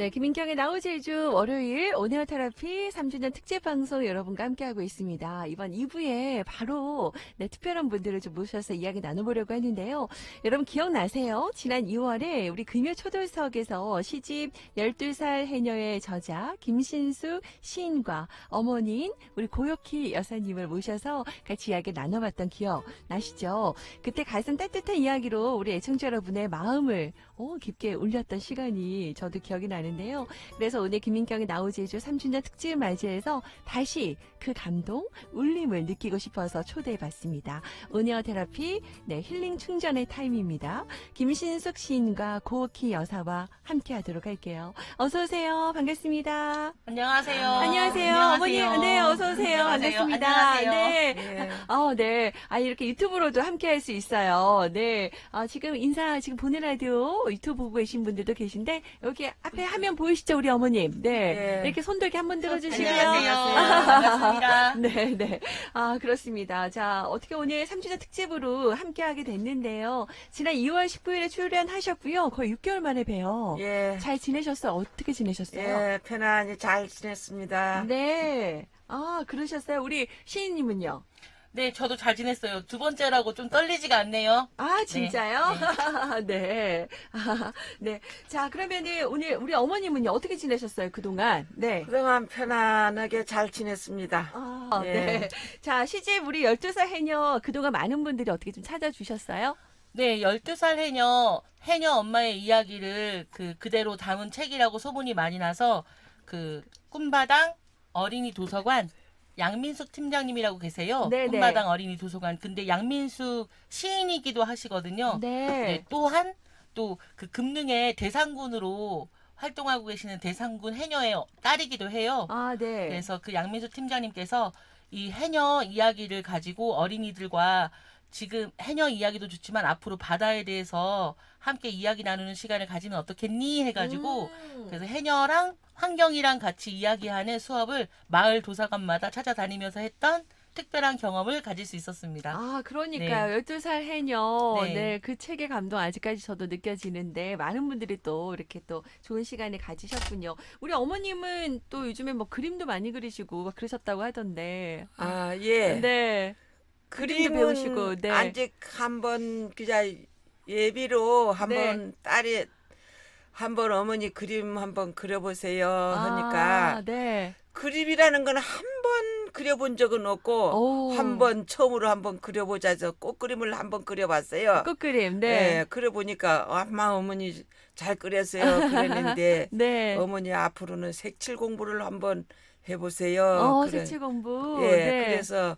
네, 김인경의 나우제주 월요일 온에어 테라피 3주년 특집 방송 여러분과 함께하고 있습니다. 이번 2부에 바로 네, 특별한 분들을 좀 모셔서 이야기 나눠보려고 하는데요. 여러분 기억나세요? 지난 2월에 우리 금요 초돌석에서 시집 12살 해녀의 저자 김신수 시인과 어머니인 우리 고요키 여사님을 모셔서 같이 이야기 나눠봤던 기억 나시죠? 그때 가슴 따뜻한 이야기로 우리 애청자 여러분의 마음을 어, 깊게 울렸던 시간이 저도 기억이 나는데 요. 그래서 오늘 김민경의 나우제주 3주년 특집을 맞이해서 다시 그 감동, 울림을 느끼고 싶어서 초대해봤습니다. 온에어 테라피, 네, 힐링 충전의 타임입니다. 김신숙 시인과 고키 여사와 함께 하도록 할게요. 어서오세요. 반갑습니다. 안녕하세요. 안녕하세요. 어머니, 네, 어서오세요. 안녕하세요. 반갑습니다. 안녕하세요. 네. 예. 아, 네. 아, 이렇게 유튜브로도 함께 할 수 있어요. 네. 아, 지금 인사, 지금 보는 라디오 유튜브 보고 계신 분들도 계신데, 여기 앞에 화면 보이시죠, 우리 어머님? 네. 네. 이렇게 손도 이렇게 한번 들어주시고요. 안녕하세요. 네, 네. 아, 그렇습니다. 자, 어떻게 오늘 3주년 특집으로 함께 하게 됐는데요. 지난 2월 19일에 출연하셨고요. 거의 6개월 만에 뵈요. 예. 잘 지내셨어요? 어떻게 지내셨어요? 예, 편안히 잘 지냈습니다. 네. 아, 그러셨어요? 우리 시인님은요? 네, 저도 잘 지냈어요. 두 번째라고 좀 떨리지가 않네요. 아, 진짜요? 네. 아, 네. 자, 그러면은 오늘 우리 어머님은요, 어떻게 지내셨어요, 그동안? 네. 그동안 편안하게 잘 지냈습니다. 아, 예. 네. 자, 시집 우리 12살 해녀 그동안 많은 분들이 어떻게 좀 찾아주셨어요? 네, 12살 해녀, 해녀 엄마의 이야기를 그, 그대로 담은 책이라고 소문이 많이 나서 그, 꿈바당 어린이 도서관, 양민숙 팀장님이라고 계세요. 네네. 꿈바당 어린이 도서관. 근데 양민숙 시인이기도 하시거든요. 네. 네, 또한 또 그 금능의 대상군으로 활동하고 계시는 대상군 해녀의 딸이기도 해요. 아, 네. 그래서 그 양민수 팀장님께서 이 해녀 이야기를 가지고 어린이들과 지금 해녀 이야기도 좋지만 앞으로 바다에 대해서 함께 이야기 나누는 시간을 가지면 어떻겠니 해가지고 음. 그래서 해녀랑 환경이랑 같이 이야기하는 수업을 마을 도서관마다 찾아다니면서 했던 특별한 경험을 가질 수 있었습니다. 아, 그러니까요. 12살 해녀. 네. 네. 그 책의 감동 아직까지 저도 느껴지는데, 많은 분들이 또 이렇게 또 좋은 시간을 가지셨군요. 우리 어머님은 또 요즘에 뭐 그림도 많이 그리시고 막 그러셨다고 하던데. 아, 예. 네. 그림도 배우시고, 네. 아직 한번 그자 예비로 네. 한번 딸이 한번 어머니 그림 한번 그려보세요 하니까 아, 네. 그림이라는 건 한 번 그려본 적은 없고 오. 한번 처음으로 한번 그려보자 해서 꽃그림을 한번 그려봤어요. 꽃그림, 네. 네. 그려보니까 엄마 어머니 잘 그렸어요 그랬는데 네. 어머니 앞으로는 색칠 공부를 한번 해보세요. 어, 그래. 색칠 공부. 예, 네. 그래서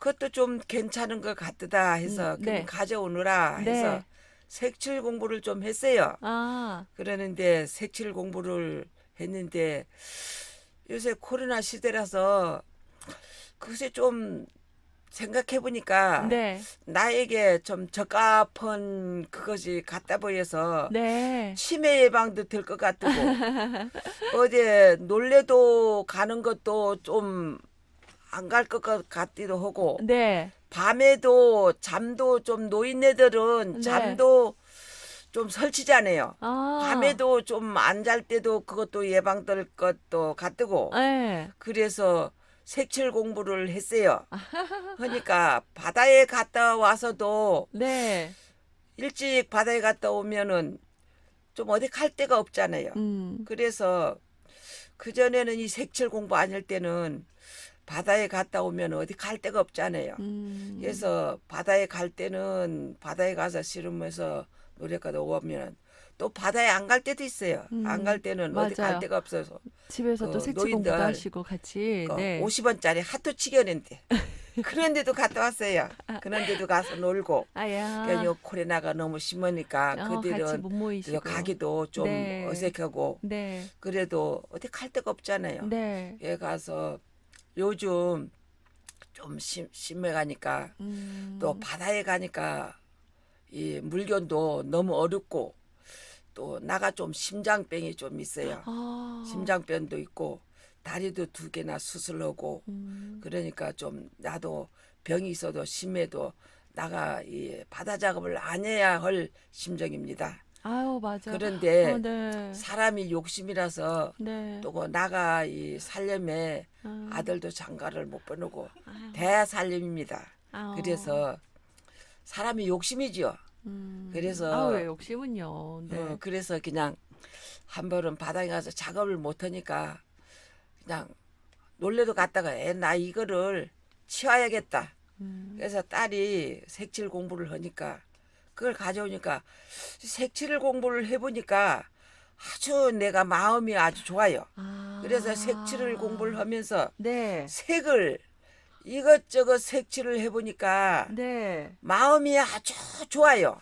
그것도 좀 괜찮은 것 같다 해서 음, 네. 가져오느라 네. 해서 색칠 공부를 좀 했어요. 아, 그러는데 색칠 공부를 했는데 요새 코로나 시대라서 그것이 좀 생각해 보니까 네. 나에게 좀 적합한 그것이 같다 보여서 네. 치매 예방도 될 것 같고 어제 놀래도 가는 것도 좀 안 갈 것 같기도 하고 네. 밤에도 잠도 좀 노인네들은 네. 잠도 좀 설치잖아요. 아. 밤에도 좀 안 잘 때도 그것도 예방될 것도 같고 네. 그래서 색칠 공부를 했어요. 그러니까 바다에 갔다 와서도 네. 일찍 바다에 갔다 오면은 좀 어디 갈 데가 없잖아요. 음. 그래서 그 전에는 이 색칠 공부 아닐 때는 바다에 갔다 오면 어디 갈 데가 없잖아요. 음. 그래서 바다에 갈 때는 바다에 가서 씨름해서 노래가도 오면 또 바다에 안 갈 때도 있어요. 음, 안갈 때는 어디 맞아요. 갈 데가 없어서 집에서도 그 색칠 공부도 노인들 하시고 같이. 그 네. 50원짜리 하트 치견인데 그런데도 갔다 왔어요. 그런데도 가서 놀고 아야. 그러니까 요 코로나가 너무 심하니까 어, 같이 그들은 못 모이시고. 요 가기도 좀 네. 어색하고 네. 그래도 어디 갈 데가 없잖아요. 네. 예 가서 요즘 좀 심, 심해가니까 음. 또 바다에 가니까 이 물건도 너무 어렵고 또 나가 좀 심장병이 좀 있어요. 아. 심장병도 있고 다리도 두 개나 수술하고 음. 그러니까 좀 나도 병이 있어도 심해도 나가 이 바다 작업을 안 해야 할 심정입니다. 아유 맞아. 그런데 어, 네. 사람이 욕심이라서 네. 또 나가 이 살림에 음. 아들도 장가를 못 보내고 아유, 대살림입니다. 그래서 사람이 욕심이지요. 음. 그래서- 왜 욕심은요. 네. 어, 그래서 그냥 한 번은 바닥에 가서 작업을 못 하니까 그냥 놀래도 갔다가 애 나 이거를 치워야겠다. 음. 그래서 딸이 색칠 공부를 하니까 그걸 가져오니까 색칠 공부를 해보니까 아주 내가 마음이 아주 좋아요. 아. 그래서 색칠을 공부를 하면서 네. 색을 이것저것 색칠을 해보니까 네. 마음이 아주 좋아요.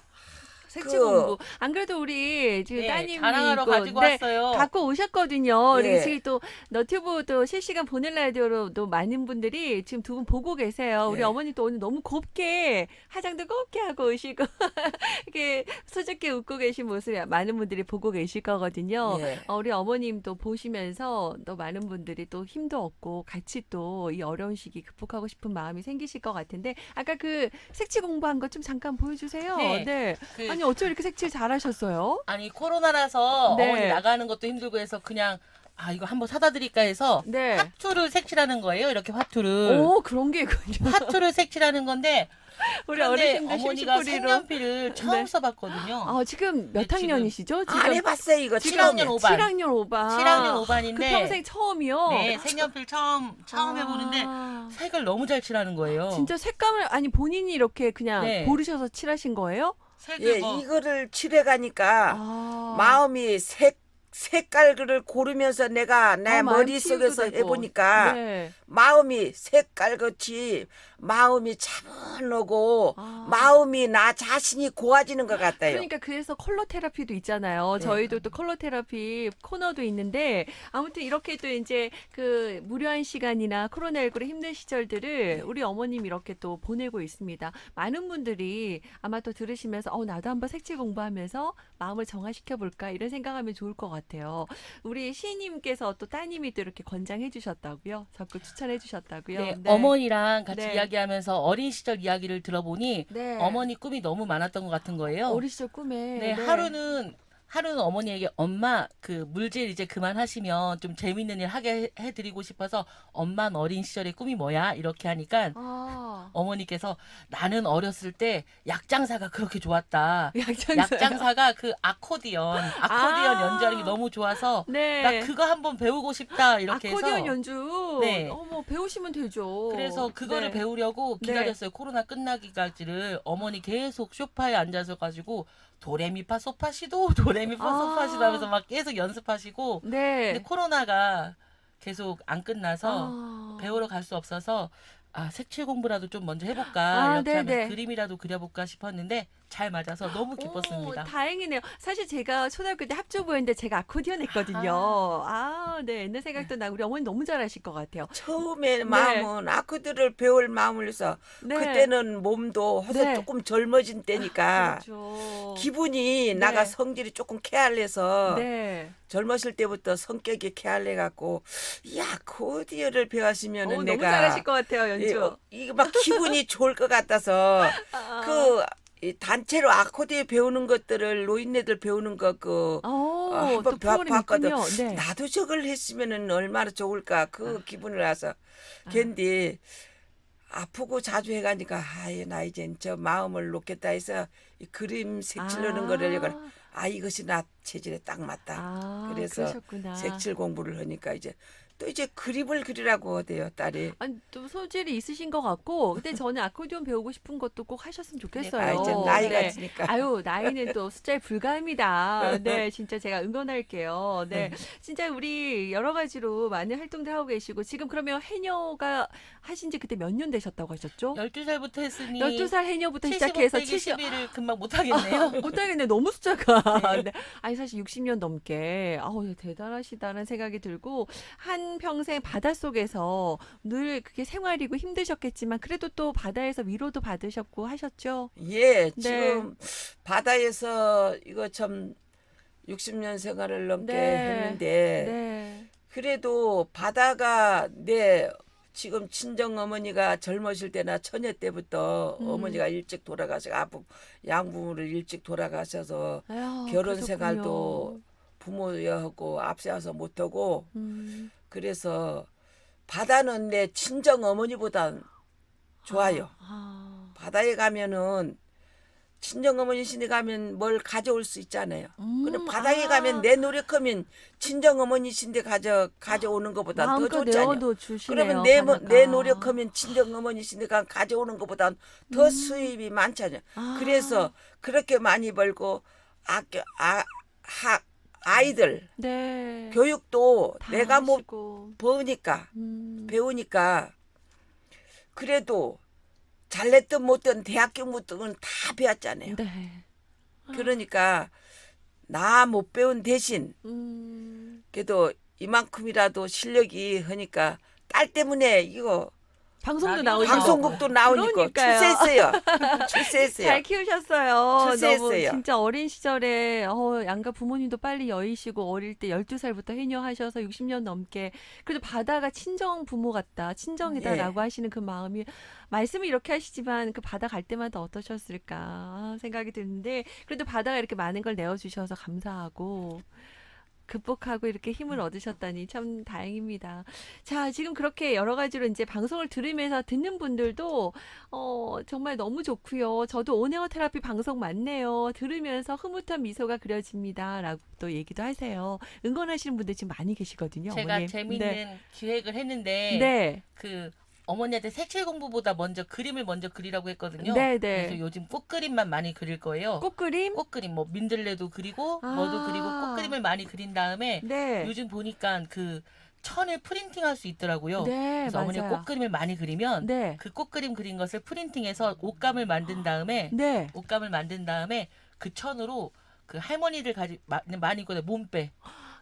색칠 그- 공부. 안 그래도 우리 지금 네, 따님이 자랑하러 있고, 가지고 네, 왔어요. 갖고 오셨거든요. 예. 그리고 지금 또 너튜브도 실시간 보는 라디오로도 많은 분들이 지금 두 분 보고 계세요. 우리 예. 어머니도 오늘 너무 곱게 화장도 곱게 하고 오시고 이렇게 소좋게 웃고 계신 모습이 많은 분들이 보고 계실 거거든요. 예. 어, 우리 어머님도 보시면서 또 많은 분들이 또 힘도 얻고 같이 또 이 어려운 시기 극복하고 싶은 마음이 생기실 것 같은데 아까 그 색칠 공부한 거 좀 잠깐 보여주세요. 네. 그- 아니 어쩜 이렇게 색칠 잘하셨어요? 아니 코로나라서 네. 어머니 나가는 것도 힘들고 해서 그냥 아 이거 한번 사다 드릴까 해서 네. 화투를 색칠하는 거예요. 이렇게 화투를 오 그런 게 있군요. 화투를 색칠하는 건데 우리 어르신들 어머니가 심심풀이로. 색연필을 처음 네. 써봤거든요. 아 지금 몇 네, 지금 학년이시죠? 지금 안 해봤어요 이거 7학년 처음에. 5반. 7학년 5반. 7학년 5반인데 그 평생 처음이요. 네 색연필 처음 처음 해보는데 아, 색을 너무 잘 칠하는 거예요. 진짜 색감을 아니 본인이 이렇게 그냥 네. 고르셔서 칠하신 거예요? 색을 예, 뭐 이거를 칠해가니까 아. 마음이 색 색깔을 고르면서 내가 내 어, 머릿속에서 되고. 해보니까 네. 마음이 색깔같이 마음이 차분하고 아. 마음이 나 자신이 고와지는 것 같아요. 그러니까 그래서 컬러 테라피도 있잖아요. 네. 저희도 또 컬러 테라피 코너도 있는데 아무튼 이렇게 또 이제 그 무료한 시간이나 코로나19로 힘든 시절들을 우리 어머님 이렇게 또 보내고 있습니다. 많은 분들이 아마 또 들으시면서 어 나도 한번 색칠 공부하면서 마음을 정화시켜 볼까 이런 생각하면 좋을 것 같아요. 우리 시인님께서 또 따님이 또 이렇게 권장해 주셨다고요. 적극 추천 해 주셨다고요. 네, 어머니랑 같이 네. 이야기하면서 어린 시절 이야기를 들어보니 네. 어머니 꿈이 너무 많았던 것 같은 거예요. 어린 시절 꿈에 네, 하루는 하루는 어머니에게 엄마 그 물질 이제 그만하시면 좀 재밌는 일 하게 해- 해드리고 싶어서 엄마 어린 시절의 꿈이 뭐야 이렇게 하니까 아, 어머니께서 나는 어렸을 때 약장사가 그렇게 좋았다. 약장사. 약장사가 그 아코디언 아코디언 아. 연주하는 게 너무 좋아서 네. 나 그거 한번 배우고 싶다 이렇게 아코디언 해서 연주. 네. 어머 배우시면 되죠. 그래서 그거를 네. 배우려고 네. 기다렸어요. 코로나 끝나기까지를 어머니 계속 소파에 앉아서 가지고 도레미파 소파시도 도레미파 아. 소파시도 하면서 막 계속 연습하시고 네. 근데 코로나가 계속 안 끝나서 아. 배우러 갈 수 없어서 아 색칠 공부라도 좀 먼저 해볼까 아, 이렇게 하면서 네네. 그림이라도 그려볼까 싶었는데 잘 맞아서 너무 기뻤습니다. 오, 다행이네요. 사실 제가 초등학교 때 합주부였는데 제가 아코디언 했거든요. 아, 네. 옛날 생각도 나고 우리 어머니 너무 잘하실 것 같아요. 처음에 마음은 아크들을 배울 마음을 해서 네. 그때는 몸도 허서 네. 조금 젊어진 때니까 그렇죠. 기분이 나가 성질이 조금 쾌활해서 네. 젊었을 때부터 성격이 쾌활해 갖고 야 코디어를 배웠으면 어, 너무 내가 잘하실 것 같아요, 연주. 이거, 이거 막 기분이 좋을 것 같아서 아. 그 이 단체로 아코디에 배우는 것들을 노인네들 배우는 거그 어, 어, 한번 또 프로그램 봤거든. 네. 나도 저걸 했으면은 얼마나 좋을까 그 기분을 와서 근데 아프고 자주 해가니까 아이 나 이젠 저 마음을 놓겠다 해서 이 그림 색칠하는 거를 이걸 아 이것이 나 체질에 딱 맞다 아, 그래서 그러셨구나. 색칠 공부를 하니까 이제 또 이제 그림을 그리라고 하대요 딸이 아니 또 소질이 있으신 것 같고 근데 저는 아코디언 배우고 싶은 것도 꼭 하셨으면 좋겠어요. 아 이제 나이가 네. 있으니까 아유 나이는 또 숫자에 불과합니다. 네, 진짜 제가 응원할게요. 네, 진짜 우리 여러 가지로 많은 활동들 하고 계시고 지금 그러면 해녀가 하신 지 그때 몇 년 되셨다고 하셨죠? 12살부터 했으니 12살 해녀부터 시작해서 70. 70일을 금방 못 하겠네요. 못 하겠네 너무 숫자가 네. 아니 사실 60년 넘게 아우 대단하시다는 생각이 들고 한 평생 바닷속에서 늘 그게 생활이고 힘드셨겠지만 그래도 또 바다에서 위로도 받으셨고 하셨죠 예 네. 지금 바다에서 이거 참 60년 생활을 넘게 네. 했는데 네 그래도 바다가 내 지금 친정 어머니가 젊으실 때나 처녀 때부터 음. 어머니가 일찍 돌아가서 아부 양부모를 일찍 돌아가셔서 아유, 결혼 그러셨군요. 생활도 부모여하고 앞세워서 못하고 음. 그래서 바다는 내 친정 어머니보다 좋아요. 아. 바다에 가면은 친정 어머니 신에 가면 뭘 가져올 수 있잖아요. 음, 근데 바다에 아. 가면 내 노력하면 친정 어머니 신데 가져 가져오는 것보다 더 마음껏 좋잖아요. 내어도 주시네요. 그러면 내, 뭐- 바닷가. 내 노력하면 친정 어머니 신데가 가져오는 것보다 더 음. 수입이 많잖아요. 아. 그래서 그렇게 많이 벌고 아껴 아, 하, 아이들 네. 교육도 다 내가 못 하시고. 배우니까 음. 배우니까 그래도 잘냈든 못든 대학교 못든 다 배웠잖아요. 네. 그러니까 나 못 배운 대신 음. 그래도 이만큼이라도 실력이 하니까 딸 때문에 이거 방송도 나오시고 방송국도 나오니까 그러니까요. 출세했어요. 출세했어요. 잘 키우셨어요. 출세했어요. 너무 진짜 어린 시절에 어, 양가 부모님도 빨리 여의시고 어릴 때 12살부터 해녀하셔서 60년 넘게 그래도 바다가 친정 부모 같다. 친정이다라고 하시는 그 마음이 말씀을 이렇게 하시지만 그 바다 갈 때마다 어떠셨을까 생각이 드는데 그래도 바다가 이렇게 많은 걸 내어 주셔서 감사하고 극복하고 이렇게 힘을 얻으셨다니 참 다행입니다. 자, 지금 그렇게 여러 가지로 이제 방송을 들으면서 듣는 분들도 어, 정말 너무 좋고요. 저도 온에어 테라피 방송 맞네요. 들으면서 흐뭇한 미소가 그려집니다. 라고 또 얘기도 하세요. 응원하시는 분들 지금 많이 계시거든요. 제가 어머님. 재밌는 네. 기획을 했는데 네. 그 어머니한테 색칠 공부보다 먼저 그림을 먼저 그리라고 했거든요. 네, 그래서 네. 요즘 꽃그림만 많이 그릴 거예요. 꽃그림? 꽃그림 뭐 민들레도 그리고 아. 뭐도 그리고 꽃그림을 많이 그린 다음에 네. 요즘 보니까 그 천을 프린팅할 수 있더라고요. 네, 그래서 어머니가 맞아요. 꽃그림을 많이 그리면 네. 그 꽃그림 그린 것을 프린팅해서 옷감을 만든 다음에 네. 옷감을 만든 다음에 그 천으로 그 할머니들 가지 마- 많이 입거든 몸빼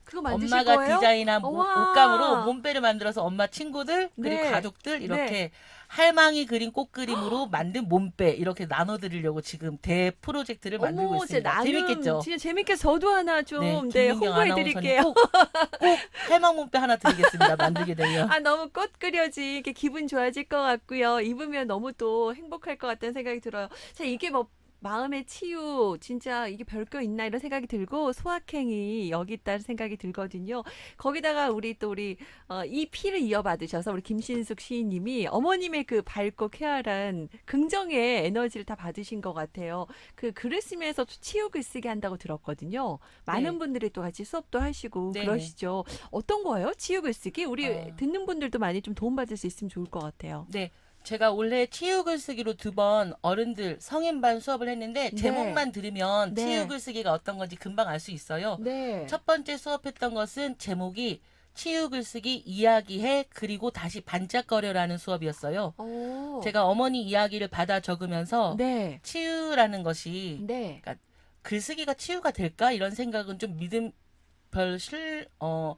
그거 만드실 엄마가 거예요? 디자인한 모- 우와. 옷감으로 몸빼를 만들어서 엄마 친구들 그리고 네. 가족들 이렇게 할망이 그린 꽃그림으로 만든 몸빼 이렇게 나눠드리려고 지금 대 프로젝트를 만들고 어머, 진짜 있습니다. 나눔 재밌겠죠? 진짜 재밌게 저도 하나 좀 네, 네, 김민경 홍보해 아나운서님 드릴게요. 꼭, 꼭 할망 몸빼 하나 드리겠습니다. 만들게 되면. 아, 너무 꽃 그려지 이렇게 기분 좋아질 것 같고요. 입으면 너무 또 행복할 것 같다는 생각이 들어요. 자, 이게 뭐 마음의 치유 진짜 이게 별거 있나 이런 생각이 들고 소확행이 여기 있다는 생각이 들거든요. 거기다가 우리 또 우리 어, 이 피를 이어받으셔서 우리 김신숙 시인님이 어머님의 그 밝고 쾌활한 긍정의 에너지를 다 받으신 것 같아요. 그 글을 쓰면서 치유 글쓰기 한다고 들었거든요. 많은 네. 분들이 또 같이 수업도 하시고 네네. 그러시죠. 어떤 거예요? 치유 글쓰기? 우리 어. 듣는 분들도 많이 좀 도움받을 수 있으면 좋을 것 같아요. 네. 제가 원래 치유 글쓰기로 두 번 어른들 성인반 수업을 했는데 네. 제목만 들으면 네. 치유 글쓰기가 어떤 건지 금방 알 수 있어요. 네. 첫 번째 수업했던 것은 제목이 치유 글쓰기 이야기해 그리고 다시 반짝거려라는 수업이었어요. 오. 제가 어머니 이야기를 받아 적으면서 네. 치유라는 것이 네. 글쓰기가 치유가 될까 이런 생각은 좀 믿음 별실 어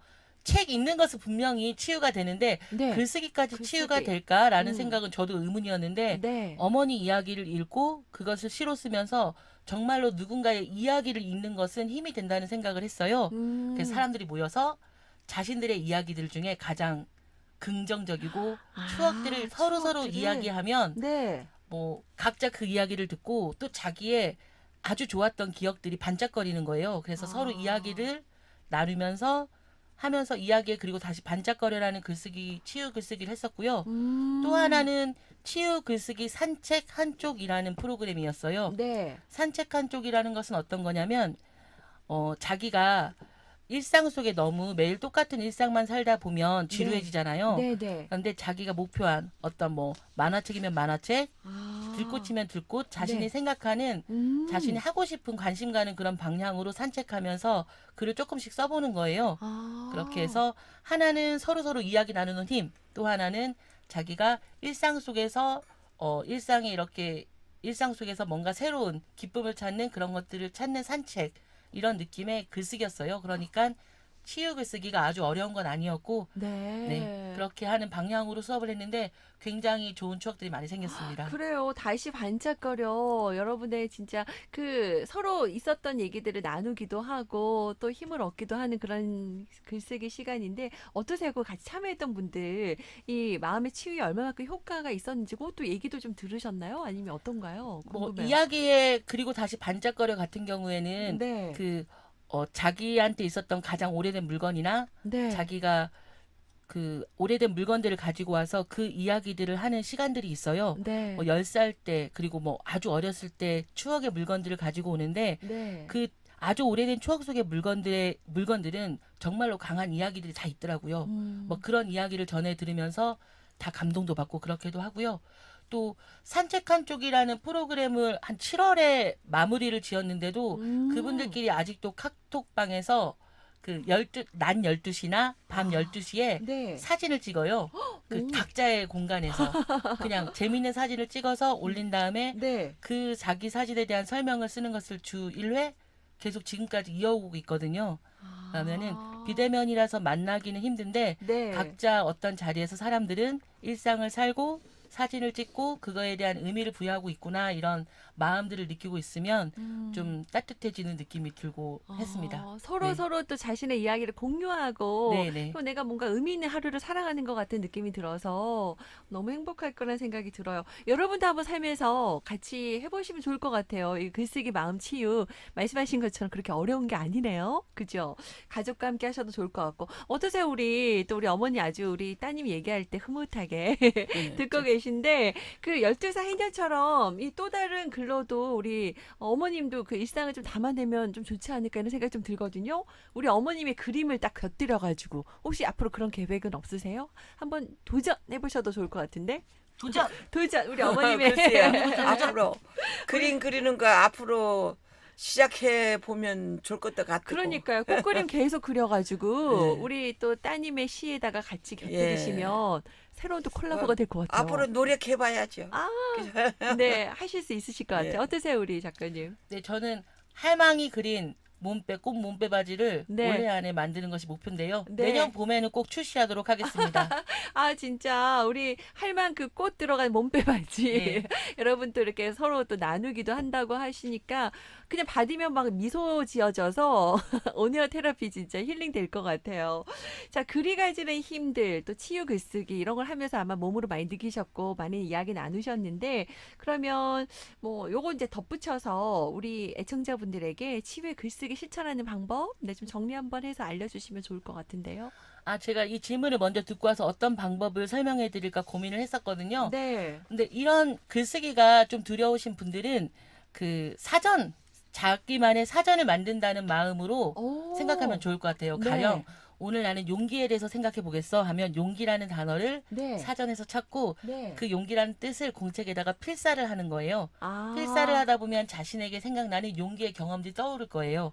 책 읽는 것은 분명히 치유가 되는데 네. 글쓰기까지 글쓰기. 치유가 될까라는 음. 생각은 저도 의문이었는데 네. 어머니 이야기를 읽고 그것을 시로 쓰면서 정말로 누군가의 이야기를 읽는 것은 힘이 된다는 생각을 했어요. 음. 그래서 사람들이 모여서 자신들의 이야기들 중에 가장 긍정적이고 아, 추억들을 서로 서로. 이야기하면 네. 뭐 각자 그 이야기를 듣고 또 자기의 아주 좋았던 기억들이 반짝거리는 거예요. 그래서 아. 서로 이야기를 나누면서 하면서 이야기에 그리고 다시 반짝거려라는 글쓰기 치유 글쓰기를 했었고요. 음. 또 하나는 치유 글쓰기 산책 한쪽이라는 프로그램이었어요. 네. 산책 한쪽이라는 것은 어떤 거냐면 어 자기가 일상 속에 너무 매일 똑같은 일상만 살다 보면 지루해지잖아요. 네, 네. 그런데 자기가 목표한 어떤 뭐 만화책이면 만화책, 아. 들꽃이면 들꽃, 자신이 네. 생각하는 음. 자신이 하고 싶은 관심 가는 그런 방향으로 산책하면서 글을 조금씩 써보는 거예요. 아. 그렇게 해서 하나는 서로 서로 이야기 나누는 힘, 또 하나는 자기가 일상 속에서 어 일상에 이렇게 일상 속에서 뭔가 새로운 기쁨을 찾는 그런 것들을 찾는 산책 이런 느낌의 글쓰기였어요. 그러니까 치유 글쓰기가 아주 어려운 건 아니었고 네. 네, 그렇게 하는 방향으로 수업을 했는데 굉장히 좋은 추억들이 많이 생겼습니다. 그래요. 다시 반짝거려. 여러분의 진짜 그 서로 있었던 얘기들을 나누기도 하고 또 힘을 얻기도 하는 그런 글쓰기 시간인데 어떠세요? 그 같이 참여했던 분들 이 마음의 치유에 얼마만큼 효과가 있었는지 그것도 얘기도 좀 들으셨나요? 아니면 어떤가요? 뭐 궁금해요. 이야기에 그리고 다시 반짝거려 같은 경우에는 네. 그 어, 자기한테 있었던 가장 오래된 물건이나 네. 자기가 그 오래된 물건들을 가지고 와서 그 이야기들을 하는 시간들이 있어요. 네. 뭐 10살 때 그리고 뭐 아주 어렸을 때 추억의 물건들을 가지고 오는데 네. 그 아주 오래된 추억 속의 물건들의 물건들은 정말로 강한 이야기들이 다 있더라고요. 음. 뭐 그런 이야기를 전해 들으면서 다 감동도 받고 그렇게도 하고요. 또 산책한 쪽이라는 프로그램을 한 7월에 마무리를 지었는데도 음. 그분들끼리 아직도 카톡방에서 그 12, 낮 12시나 밤 아. 12시에 네. 사진을 찍어요. 그 오. 각자의 공간에서 그냥 재밌는 사진을 찍어서 올린 다음에 네. 그 자기 사진에 대한 설명을 쓰는 것을 주 1회 계속 지금까지 이어오고 있거든요. 그러면은 아. 비대면이라서 만나기는 힘든데 네. 각자 어떤 자리에서 사람들은 일상을 살고 사진을 찍고 그거에 대한 의미를 부여하고 있구나 이런 마음들을 느끼고 있으면 음. 좀 따뜻해지는 느낌이 들고 했습니다. 아, 서로 네. 서로 또 자신의 이야기를 공유하고 네네. 또 내가 뭔가 의미 있는 하루를 살아가는 것 같은 느낌이 들어서 너무 행복할 거란 생각이 들어요. 여러분도 한번 삶에서 같이 해보시면 좋을 것 같아요. 이 글쓰기 마음 치유 말씀하신 것처럼 그렇게 어려운 게 아니네요. 그죠? 가족과 함께 하셔도 좋을 것 같고 어떠세요? 우리 또 우리 어머니 아주 우리 따님 얘기할 때 흐뭇하게 네. 듣고 계 신데 그 12살 해녀처럼 이 또 다른 글로도 우리 어머님도 그 일상을 좀 담아내면 좀 좋지 않을까 이런 생각이 좀 들거든요. 우리 어머님의 그림을 딱 곁들여 가지고 혹시 앞으로 그런 계획은 없으세요? 한번 도전해 보셔도 좋을 것 같은데. 도전! 도전 우리 어머님의. 앞으로 그림 그리는 거 앞으로 시작해 보면 좋을 것도 같고. 그러니까요. 꽃그림 계속 그려가지고 네. 우리 또 따님의 시에다가 같이 곁들이시면 새로운 또 콜라보가 될 것 같아요. 앞으로 노력해 봐야죠. 아, 네 하실 수 있으실 것 같아요. 예. 어떠세요, 우리 작가님? 네, 저는 할망이 그린 몸빼 꽃 몸빼 바지를 네. 올해 안에 만드는 것이 목표인데요. 네. 내년 봄에는 꼭 출시하도록 하겠습니다. 아 진짜 우리 할만 그꽃 들어간 몸빼 바지 네. 여러분 또 이렇게 서로 또 나누기도 한다고 하시니까 그냥 받으면 막 미소 지어져서 오네어 테라피 진짜 힐링 될 것 같아요. 자 글이 가지는 힘들 또 치유 글쓰기 이런 걸 하면서 아마 몸으로 많이 느끼셨고 많은 이야기 나누셨는데 그러면 뭐 요거 이제 덧붙여서 우리 애청자분들에게 치유의 글쓰기 실천하는 방법 네 좀 정리 한번 해서 알려주시면 좋을 것 같은데요. 아, 제가 이 질문을 먼저 듣고 와서 어떤 방법을 설명해 드릴까 고민을 했었거든요. 네. 근데 이런 글쓰기가 좀 두려우신 분들은 그 사전 자기만의 사전을 만든다는 마음으로 오. 생각하면 좋을 것 같아요. 네. 가령 오늘 나는 용기에 대해서 생각해 보겠어 하면 용기라는 단어를 네. 사전에서 찾고 네. 그 용기라는 뜻을 공책에다가 필사를 하는 거예요. 아. 필사를 하다 보면 자신에게 생각나는 용기의 경험들이 떠오를 거예요.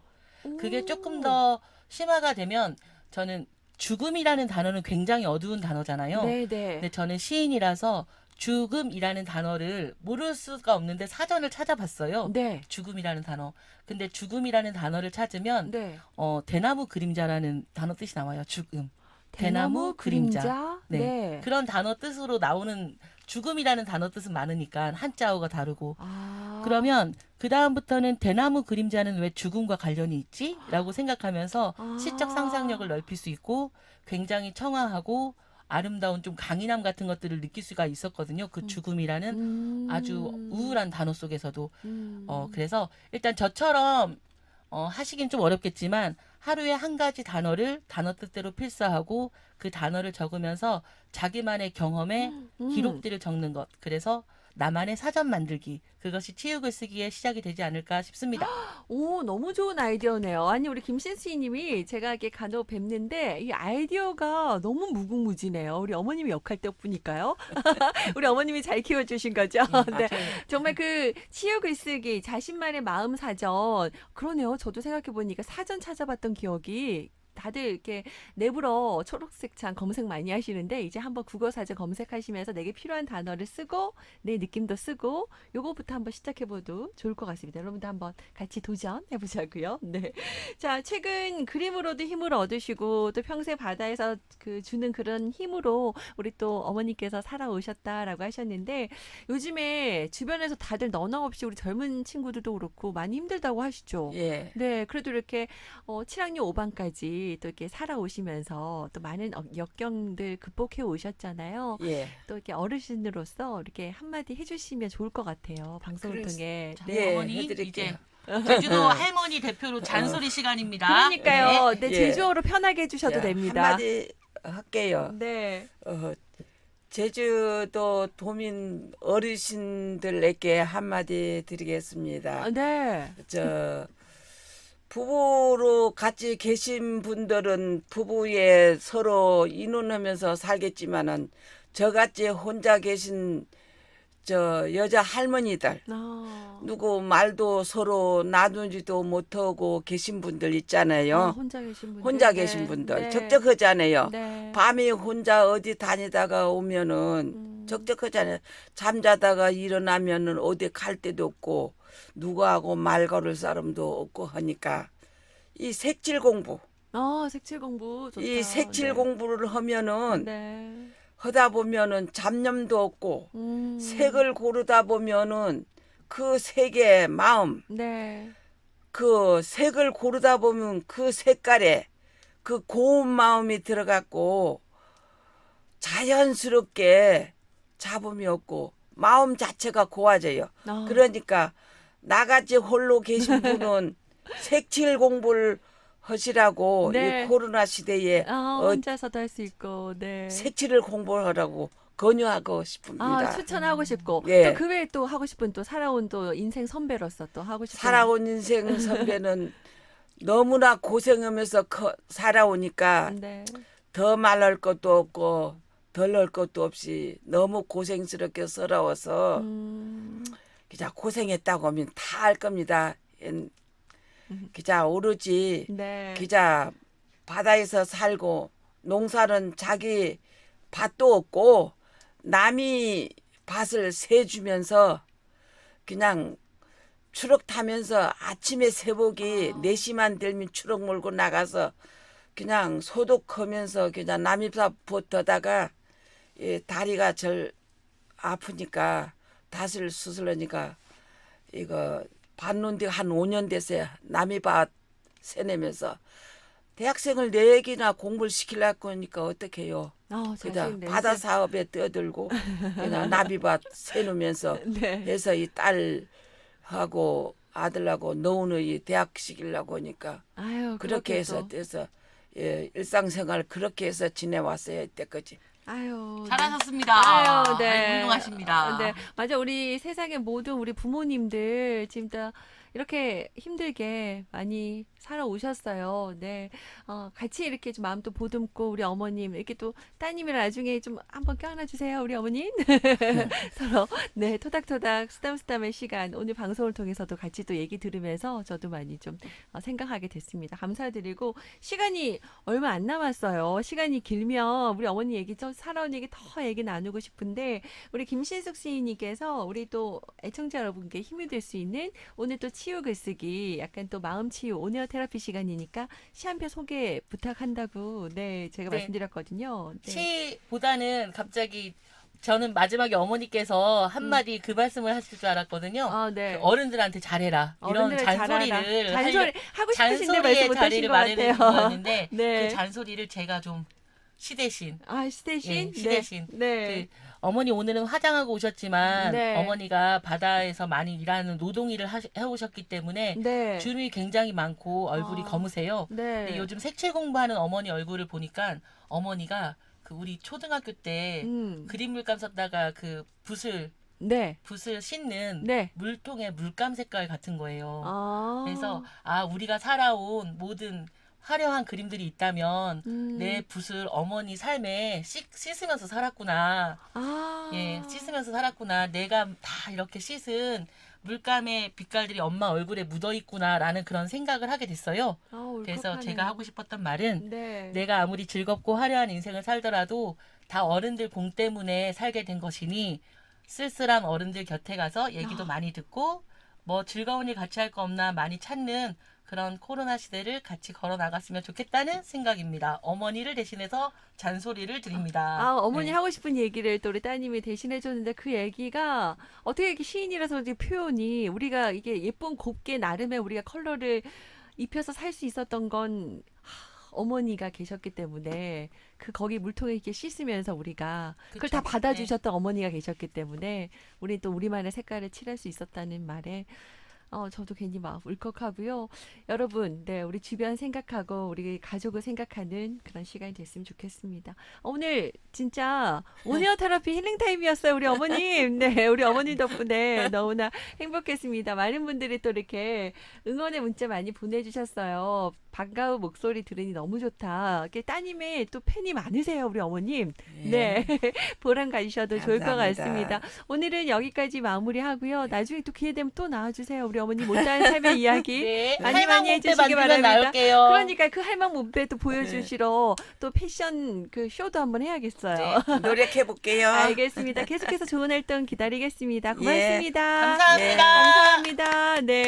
그게 오. 조금 더 심화가 되면 저는 죽음이라는 단어는 굉장히 어두운 단어잖아요. 네, 네. 근데 저는 시인이라서 죽음이라는 단어를 모를 수가 없는데 사전을 찾아봤어요. 네. 죽음이라는 단어. 근데 죽음이라는 단어를 찾으면 네. 어 대나무 그림자라는 단어 뜻이 나와요. 죽음. 대나무 대나무 그림자. 그림자. 네. 네. 그런 단어 뜻으로 나오는 죽음이라는 단어 뜻은 많으니까 한자어가 다르고 아. 그러면 그 다음부터는 대나무 그림자는 왜 죽음과 관련이 있지? 라고 생각하면서 아. 시적 상상력을 넓힐 수 있고 굉장히 청아하고 아름다운 좀 강인함 같은 것들을 느낄 수가 있었거든요. 그 음. 죽음이라는 음. 아주 우울한 단어 속에서도 음. 어 그래서 일단 저처럼 어 하시긴 좀 어렵겠지만 하루에 한 가지 단어를 단어 뜻대로 필사하고 그 단어를 적으면서 자기만의 경험에 음. 기록들을 적는 것. 그래서 나만의 사전 만들기. 그것이 치유글 쓰기의 시작이 되지 않을까 싶습니다. 오, 너무 좋은 아이디어네요. 아니, 우리 김신수님이 제가 이렇게 간혹 뵙는데 이 아이디어가 너무 무궁무진해요. 우리 어머님의 역할 때문일까요? 우리 어머님이 잘 키워주신 거죠? 네. 정말 그 치유 글쓰기, 자신만의 마음 사전. 그러네요. 저도 생각해 보니까 사전 찾아봤던 기억이 다들 이렇게 내부러 초록색 창 검색 많이 하시는데 이제 한번 국어 사전 검색하시면서 내게 필요한 단어를 쓰고 내 느낌도 쓰고 요거부터 한번 시작해봐도 좋을 것 같습니다. 여러분도 한번 같이 도전해 보자고요. 네. 자, 최근 그림으로도 힘을 얻으시고 또 평소에 바다에서 그 주는 그런 힘으로 우리 또 어머니께서 살아오셨다라고 하셨는데 요즘에 주변에서 다들 너나 없이 우리 젊은 친구들도 그렇고 많이 힘들다고 하시죠. 예. 네, 그래도 이렇게 어, 7학년 5반까지 또 이렇게 살아오시면서 또 많은 어- 역경들 극복해 오셨잖아요. 예. 또 이렇게 어르신으로서 이렇게 한마디 해주시면 좋을 것 같아요. 방송을 그래서- 통해. 자, 예, 어머니 해드릴게요. 이제 제주도 할머니 대표로 잔소리 시간입니다. 그러니까요. 네, 예. 제주어로 편하게 해주셔도 자, 됩니다. 한마디 할게요. 네. 어, 제주도 도민 어르신들에게 한마디 드리겠습니다. 아, 네. 저 부부로 같이 계신 분들은 부부에 서로 인원하면서 살겠지만은 저같이 혼자 계신 저 여자 할머니들 아, 누구 말도 서로 놔두지도 못하고 계신 분들 아, 있잖아요. 혼자 계신 분들. 혼자 네, 계신 분들 네. 적적하잖아요. 네. 밤에 혼자 어디 다니다가 오면은 음. 적적하잖아요. 잠자다가 일어나면은 어디 갈 데도 없고 누구하고 말 걸을 사람도 없고 하니까 이 색칠 공부, 아, 색칠 공부 좋다. 이 색칠 네. 공부를 하면은 네. 하다 보면은 잡념도 없고 음. 색을 고르다 보면은 그 색의 마음, 네. 그 색을 고르다 보면 그 색깔에 그 고운 마음이 들어갔고 자연스럽게 잡음이 없고 마음 자체가 고와져요. 아, 그러니까 나같이 홀로 계신 분은 색칠 공부를 하시라고 네. 이 코로나 시대에 아, 어, 혼자서도 할 수 있고, 네. 색칠을 공부하라고 권유하고 싶습니다. 아, 추천하고 싶고. 예. 또그 외에 또 하고 싶은 또 살아온 또 인생 선배로서 또 하고 싶은. 살아온 인생 선배는 너무나 고생하면서 커- 살아오니까 네. 더 말할 것도 없고 덜 할 것도 없이 너무 고생스럽게 살아와서 음, 기자 고생했다고 하면 다할 겁니다. 엔- 기자 오로지 네. 기자 바다에서 살고 농사는 자기 밭도 없고 남이 밭을 세주면서 그냥 추럭 타면서 아침에 새벽이 아. 4시만 되면 추럭 몰고 나가서 그냥 소독하면서 그냥 남이 밭 보다가 이 다리가 절 아프니까 닷을 수술하니까 이거 봤는데 한 5년 됐어요. 남이 밭 세내면서 대학생을 네 개나 공부를 시키려고 하니까 어떻게 해요? 자신 내 바다 사업에 뛰어들고 그냥 나비밭 세누면서 네. 해서 이 딸하고 아들하고 노은의 대학 시키려고 하니까 아유, 그렇게 해서 또. 떼서 예, 일상생활 그렇게 해서 지내왔어요 이때까지. 아유. 네. 잘하셨습니다. 아유, 네. 아유, 훌륭하십니다. 네, 맞아. 우리 세상의 모든 우리 부모님들 지금 다 이렇게 힘들게 많이 살아오셨어요. 네, 어, 같이 이렇게 좀 마음도 보듬고 우리 어머님 이렇게 또 따님이랑 나중에 좀 한번 껴안아 주세요, 우리 어머님. 서로 네 토닥토닥 수담수담의 시간 오늘 방송을 통해서도 같이 또 얘기 들으면서 저도 많이 좀 어, 생각하게 됐습니다. 감사드리고 시간이 얼마 안 남았어요. 시간이 길면 우리 어머니 얘기 좀 살아온 얘기 더 얘기 나누고 싶은데 우리 김신숙 시인님께서 우리 또 애청자 여러분께 힘이 될 수 있는 오늘 또 치유 글쓰기 약간 또 마음 치유 오네어 테라피 시간이니까 시 한 편 소개 부탁한다고 네 제가 네. 말씀드렸거든요. 네. 시보다는 갑자기 저는 마지막에 어머니께서 한마디 그 말씀을 하실 줄 알았거든요. 아 네. 그 어른들한테 잘해라. 이런 잔소리를 잘하라. 잔소리 하고 싶으신데 말씀 못 하신 자리를 것 같아요. 네. 그 잔소리를 제가 좀 시대신 아 시대신 예, 시대신. 네. 그 어머니 오늘은 화장하고 오셨지만 네. 어머니가 바다에서 많이 일하는 노동 일을 하시- 해오셨기 때문에 네. 주름이 굉장히 많고 얼굴이 아. 검으세요. 네. 근데 요즘 색칠 공부하는 어머니 얼굴을 보니까 어머니가 그 우리 초등학교 때 음. 그림 물감 썼다가 그 붓을 네. 붓을 씻는 네. 물통의 물감 색깔 같은 거예요. 아. 그래서 아 우리가 살아온 모든 화려한 그림들이 있다면 음. 내 붓을 어머니 삶에 씻, 씻으면서 살았구나. 아. 예, 씻으면서 살았구나. 내가 다 이렇게 씻은 물감의 빛깔들이 엄마 얼굴에 묻어 있구나라는 그런 생각을 하게 됐어요. 아, 그래서. 제가 하고 싶었던 말은 네. 내가 아무리 즐겁고 화려한 인생을 살더라도 다 어른들 공 때문에 살게 된 것이니 쓸쓸한 어른들 곁에 가서 얘기도 아. 많이 듣고 뭐 즐거운 일 같이 할 거 없나 많이 찾는 그런 코로나 시대를 같이 걸어 나갔으면 좋겠다는 생각입니다. 어머니를 대신해서 잔소리를 드립니다. 아, 어머니 네. 하고 싶은 얘기를 또 우리 따님이 대신해 줬는데 그 얘기가 어떻게 이렇게 시인이라서 그런지 표현이 우리가 이게 예쁜 곱게 나름의 우리가 컬러를 입혀서 살 수 있었던 건 하, 어머니가 계셨기 때문에 그 거기 물통에 이렇게 씻으면서 우리가 그걸 그쵸. 다 받아주셨던 어머니가 계셨기 때문에 우리 또 우리만의 색깔을 칠할 수 있었다는 말에 어, 저도 괜히 막 울컥하고요. 여러분, 네, 우리 주변 생각하고 우리 가족을 생각하는 그런 시간이 됐으면 좋겠습니다. 오늘 진짜 오네어 테라피 힐링 타임이었어요. 우리 어머님. 네, 우리 어머님 덕분에 너무나 행복했습니다. 많은 분들이 또 이렇게 응원의 문자 많이 보내주셨어요. 반가운 목소리 들으니 너무 좋다. 따님의 또 팬이 많으세요, 우리 어머님. 네. 보람 가지셔도 좋을 것. 같습니다. 오늘은 여기까지 마무리하고요. 나중에 또 기회 되면 또 나와주세요. 우리 어머님 못다한 삶의 이야기. 네, 많이 많이 해주시기 바랍니다. 나올게요. 그러니까 그 할망 몸빼 또 보여주시러 또 패션 그 쇼도 한번 해야겠어요. 네. 노력해 볼게요. 알겠습니다. 계속해서 좋은 활동 기다리겠습니다. 고맙습니다. 감사합니다. 예. 감사합니다. 네.